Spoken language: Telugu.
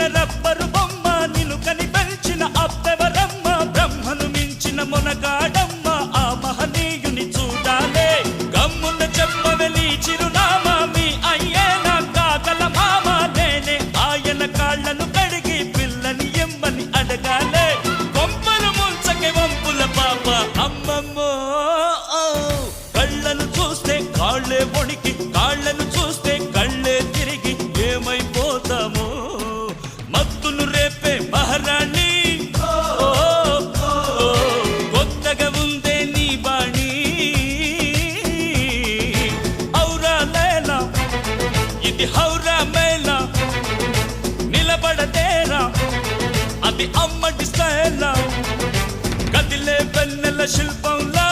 చిన్న రబ్బరు బొమ్మ నిలుకని పెంచిన అప్పెవరమ్మ బ్రహ్మను మించిన మొనగాడమ్మ ఆ మహనీయుని చూడాలే. గమ్మున చెప్పవెలి చిరునామా మీ అయ్యేనా కాకల మామ. నేనే ఆయన కాళ్ళను కడిగి పిల్లని ఎమ్మని అడగాలే. కొంపలు ముంచకే వంపుల పాప అమ్మమ్మో. ఓ. కళ్ళను చూస్తే కాళ్ళే వణికి కాళ్ళను ఇది హౌరా మేళ నిలబడతేరా అది అమ్మటి స్టైలా కదిలే వెన్నెల శిల్పంలా.